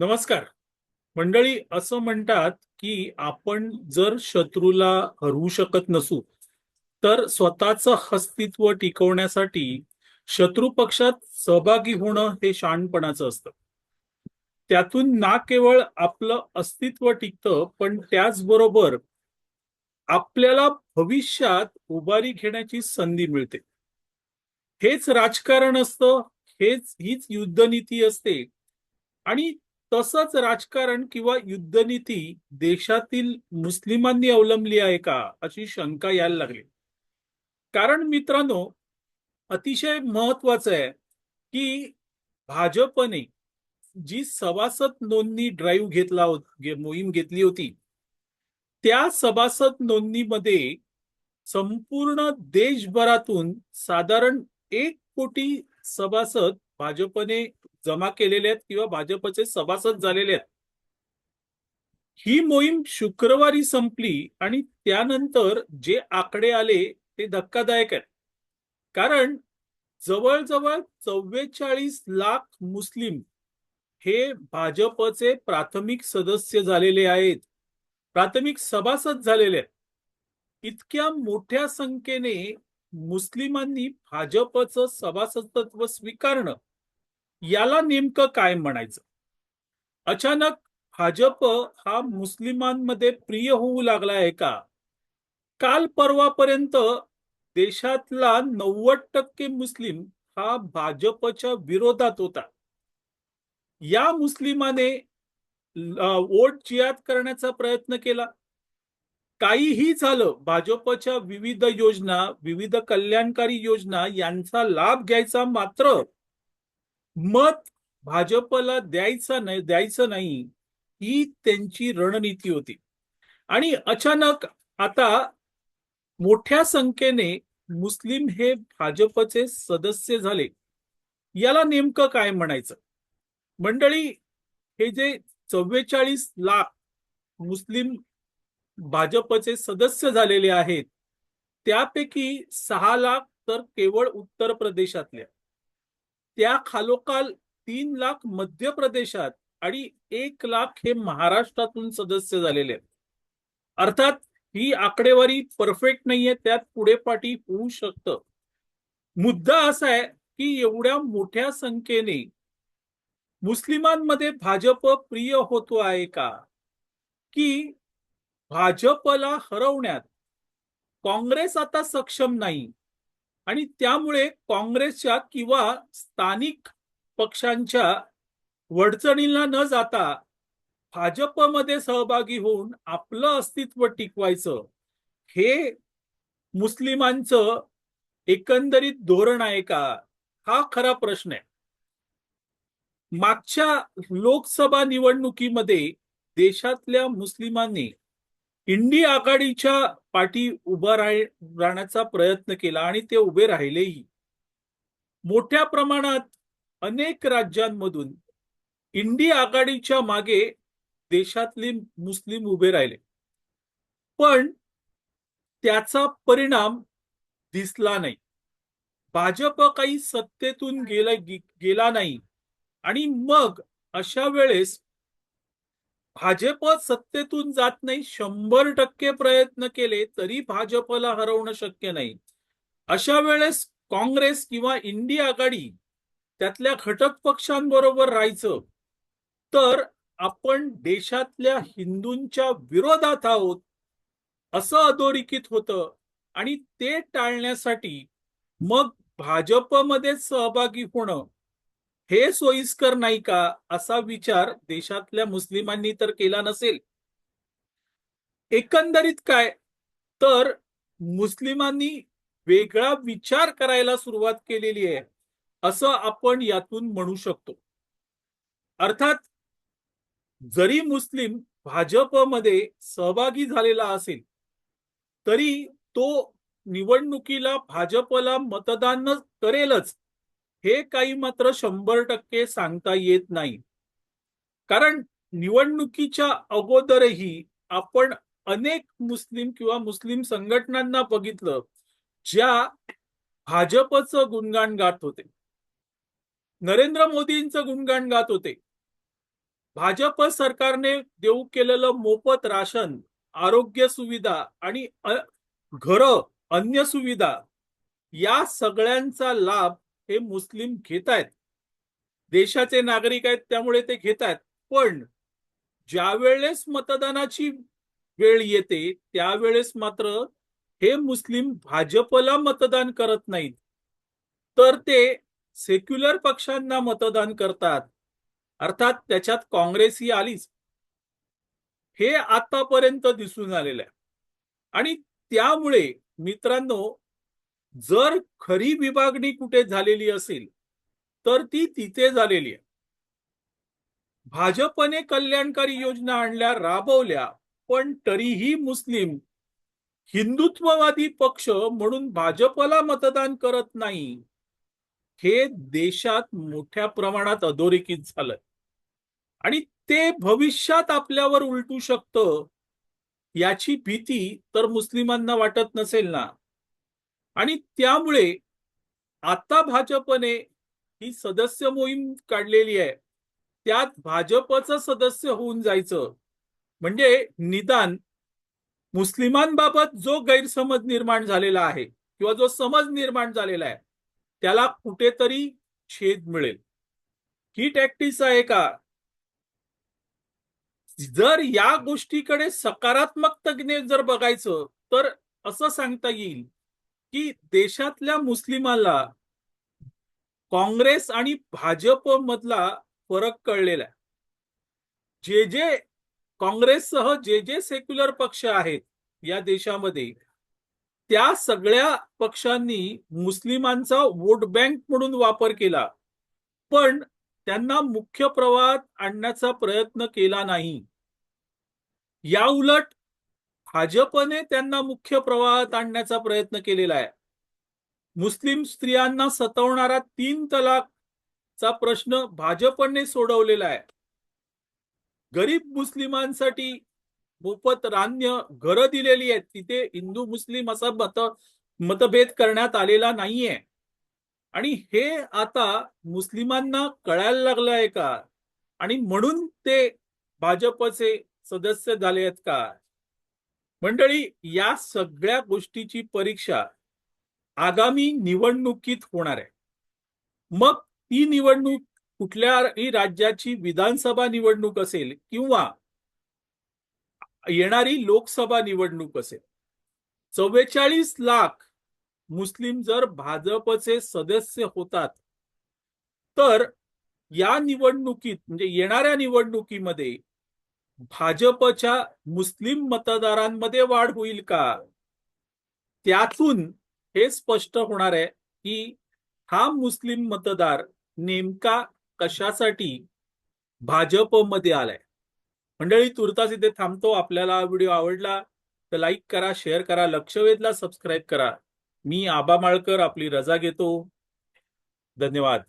नमस्कार. मंडळी असं म्हणतात की आपण जर शत्रूला हरवू शकत नसू तर स्वतःचं अस्तित्व टिकवण्यासाठी शत्रू पक्षात सहभागी होणं हे शहाणपणाचं असतं. त्यातून ना केवळ आपलं अस्तित्व टिकतं पण त्याचबरोबर आपल्याला भविष्यात उभारी घेण्याची संधी मिळते. हेच राजकारण असतं हेच हीच युद्धनीती असते. आणि तसंच राजकारण किंवा युद्धनीती देशातील मुस्लिमांनी अवलंबली आहे का अशी शंका यायला लागली. कारण मित्रांनो अतिशय महत्वाचं आहे की भाजपने जी सभासद नोंदणी ड्राईव्ह घेतला गे- मोहीम घेतली होती त्या सभासद नोंदणीमध्ये संपूर्ण देशभरातून साधारण एक कोटी सभासद भाजपने जमा केलेले आहेत किंवा भाजपचे सभासद झालेले आहेत. ही मोहीम शुक्रवारी संपली आणि त्यानंतर जे आकडे आले ते धक्कादायक आहेत. कारण जवळजवळ चव्वेचाळीस लाख मुस्लिम हे भाजपचे प्राथमिक सदस्य झालेले आहेत. प्राथमिक सभासद झालेले आहेत. इतक्या मोठ्या संख्येने मुस्लिमांनी भाजपचं सभासदत्व स्वीकारणं याला नेमकं काय म्हणायचं? अचानक भाजप हा मुस्लिमांमध्ये प्रिय होऊ लागला आहे का? काल परवापर्यंत देशातला नव्वद टक्के मुस्लिम हा भाजपच्या विरोधात होता. या मुस्लिमाने वोट जियात करण्याचा प्रयत्न केला. काहीही झालं भाजपच्या विविध योजना विविध कल्याणकारी योजना यांचा लाभ घ्यायचा मात्र मत भाजपला द्यायचा नाही द्यायचं नाही ही त्यांची रणनीती होती. आणि अचानक आता मोठ्या संख्येने मुस्लिम हे भाजपचे सदस्य झाले. याला नेमकं काय म्हणायचं? मंडळी हे जे चव्वेचाळीस लाख मुस्लिम भाजपचे सदस्य झालेले आहेत त्यापैकी सहा लाख तर केवळ उत्तर प्रदेशातल्या. त्या खालोखाल तीन लाख मध्य प्रदेशात आणि एक लाख हे महाराष्ट्रातून सदस्य झालेले आहेत. अर्थात ही आकडेवारी परफेक्ट नाहीये त्यात पुढे पाठी होऊ शकतं. मुद्दा असा आहे की एवढ्या मोठ्या संख्येने मुस्लिमांमध्ये भाजप प्रिय होतो आहे का? की भाजपला हरवण्यात काँग्रेस आता सक्षम नाही आणि त्यामुळे काँग्रेसच्या किंवा स्थानिक पक्षांच्या वडचणींना न जाता भाजपमध्ये सहभागी होऊन आपलं अस्तित्व टिकवायचं हे मुस्लिमांचं एकंदरीत धोरण आहे का? हा खरा प्रश्न आहे. मागच्या लोकसभा निवडणुकीमध्ये देशातल्या मुस्लिमांनी इंडी आघाडीच्या पाठी उभा राहण्याचा प्रयत्न केला आणि ते उभे राहिलेही. मोठ्या प्रमाणात अनेक राज्यांमधून इंडी आघाडीच्या मागे देशातले मुस्लिम उभे राहिले. पण त्याचा परिणाम दिसला नाही. भाजप काही सत्तेतून गेला गेला नाही. आणि मग अशा वेळेस भाजप सत्तेतून जात नाही शंभर टक्के प्रयत्न केले तरी भाजपला हरवणं शक्य नाही. अशा वेळेस काँग्रेस किंवा इंडिया आघाडी त्यातल्या घटक पक्षांबरोबर राहायचं तर आपण देशातल्या हिंदूंच्या विरोधात आहोत असं अधोरेखित होतं आणि ते टाळण्यासाठी मग भाजपमध्ये सहभागी होणं हे सोयीस्कर नाही का? असा विचार देशातल्या मुस्लिमांनी तर केला नसेल. एकंदरीत काय? तर मुस्लिमांनी वेगळा विचार करायला सुरुवात केलेली आहे. असं आपण यातून म्हणू शकतो. अर्थात जरी मुस्लिम भाजपमध्ये सहभागी झालेला असेल तरी तो निवडणुकीला भाजपला मतदान करेलच. हे काही मात्र शंभर टक्के सांगता येत नाही. कारण निवडणुकीच्या अगोदरही आपण अनेक मुस्लिम किंवा मुस्लिम संघटनांना बघितलं ज्या भाजपचं गुणगान गात होते. नरेंद्र मोदींचं गुणगान गात होते. भाजप सरकारने देऊ केलेलं मोफत राशन आरोग्य सुविधा आणि घर अन्य सुविधा या सगळ्यांचा लाभ हे मुस्लिम घेत आहेत देशाचे नागरिक आहेत त्यामुळे ते घेत आहेत पण ज्या वेळेस मतदानाची वेळ येते त्यावेळेस मात्र हे मुस्लिम भाजपला मतदान करत नाहीत. तर ते सेक्युलर पक्षांना मतदान करतात. अर्थात त्याच्यात काँग्रेस ही आलीच. हे आतापर्यंत दिसून आलेलं आहे. आणि त्यामुळे मित्रांनो जर खरी विभागणी कुठे झालेली असेल तर ती तिथे झालेली आहे. भाजपने कल्याणकारी योजना आणल्या राबवल्या पण तरीही मुस्लिम हिंदुत्ववादी पक्ष म्हणून भाजपला मतदान करत नाही हे देशात मोठ्या प्रमाणात अधोरेखित झालं आणि ते भविष्यात आपल्यावर उलटू शकतं याची भीती तर मुस्लिमांना वाटत नसेल ना? आणि त्यामुळे आता भाजपने ही सदस्य मोहीम काढलेली आहे. त्यात भाजपचं सदस्य होऊन जायचं म्हणजे निदान मुस्लिमांबाबत जो गैरसमज निर्माण झालेला आहे किंवा जो समज निर्माण झालेला आहे त्याला कुठेतरी छेद मिळेल. ही टॅक्टिस आहे का? जर या गोष्टीकडे सकारात्मकतेने जर बघायचं तर असं सांगता येईल की देशातल्या मुस्लिमाला काँग्रेस आणि भाजप मधला फरक कळलेला आहे. जे जे काँग्रेससह जे जे सेक्युलर पक्ष आहेत या देशामध्ये त्या सगळ्या पक्षांनी मुस्लिमांचा वोट बँक म्हणून वापर केला पण त्यांना मुख्य प्रवाहात आणण्याचा प्रयत्न केला नाही. या उलट भाजपने त्यांना मुख्य प्रवाहात आणण्याचा प्रयत्न केलेला आहे. मुस्लिम स्त्रियांना सतवणारा तीन तलाकचा प्रश्न भाजपने सोडवलेला आहे. गरीब मुस्लिमांसाठी मोफत रान्य घरं दिलेली आहेत. तिथे हिंदू मुस्लिम असा मत मतभेद करण्यात आलेला नाहीये. आणि हे आता मुस्लिमांना कळायला लागलं आहे का? आणि म्हणून ते भाजपचे सदस्य झाले आहेत का? मंडळी या सगळ्या गोष्टीची परीक्षा आगामी निवडणुकीत होणार आहे. मग ती निवडणूक कुठल्याही राज्याची विधानसभा निवडणूक असेल किंवा येणारी लोकसभा निवडणूक असेल चव्वेचाळीस लाख मुस्लिम जर भाजपचे सदस्य होतात तर या निवडणुकीत म्हणजे येणाऱ्या निवडणुकीमध्ये भाजपच्या मुस्लिम मतदारांमध्ये वाढ होईल का? त्यातून हे स्पष्ट होणार आहे की हा मुस्लिम मतदार नेमका कशासाठी भाजपमध्ये आलाय? मंडळी तुर्तास इथे थांबतो. आपल्याला व्हिडिओ आवडला तर लाईक करा शेअर करा लक्षवेधला सबस्क्राईब करा. मी आबा माळकर आपली रजा घेतो. धन्यवाद.